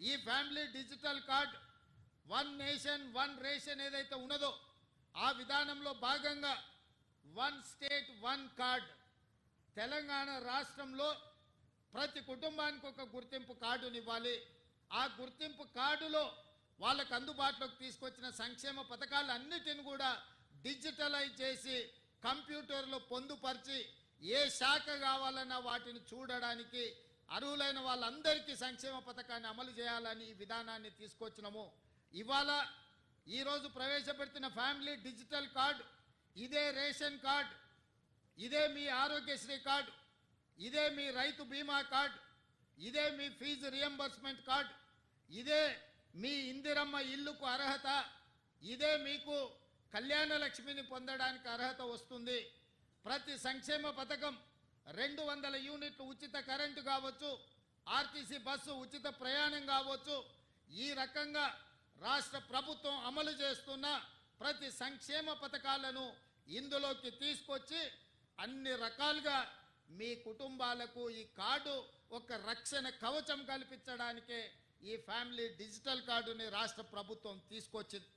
ఈ family digital card one nation one ration ఏదైతే ఉన్నదో ఆ విధానంలో భాగంగా one state one card. Telangana రాష్ట్రంలో ప్రతి కుటుంబానికి ఒక గుర్తింపు కార్డునివ్వాలి ఆ గుర్తింపు కార్డులో వాళ్ళకు అందుబాటులోకి తీసుకొచ్చిన సంక్షేమ పథకాలు అన్నిటిని కూడా డిజిటలైజ్ చేసి కంప్యూటర్లో పొందుపరిచి ఏ శాఖ కావాలన్నా వాటిని చూడడానికి అర్హులైన వాళ్ళందరికీ సంక్షేమ పథకాన్ని అమలు చేయాలని ఈ విధానాన్ని తీసుకొచ్చినాము. ఇవాళ ఈరోజు ప్రవేశపెడుతున్న ఫ్యామిలీ డిజిటల్ కార్డు ఇదే రేషన్ కార్డు ఇదే మీ ఆరోగ్యశ్రీ కార్డు ఇదే మీ రైతు బీమా కార్డు ఇదే మీ ఫీజు రియంబర్స్మెంట్ కార్డు ఇదే మీ ఇందిరమ్మ ఇల్లుకు అర్హత ఇదే మీకు కళ్యాణ లక్ష్మిని పొందడానికి అర్హత వస్తుంది. ప్రతి సంక్షేమ పథకం రెండు వందల యూనిట్లు ఉచిత కరెంటు కావచ్చు ఆర్టీసీ బస్సు ఉచిత ప్రయాణం కావచ్చు. ఈ రకంగా రాష్ట్ర ప్రభుత్వం అమలు చేస్తున్న ప్రతి సంక్షేమ పథకాలను ఇందులోకి తీసుకొచ్చి అన్ని రకాలుగా మీ కుటుంబాలకు ఈ కార్డు ఒక రక్షణ కవచం కల్పించడానికే ఈ ఫ్యామిలీ డిజిటల్ కార్డుని రాష్ట్ర ప్రభుత్వం తీసుకొచ్చింది.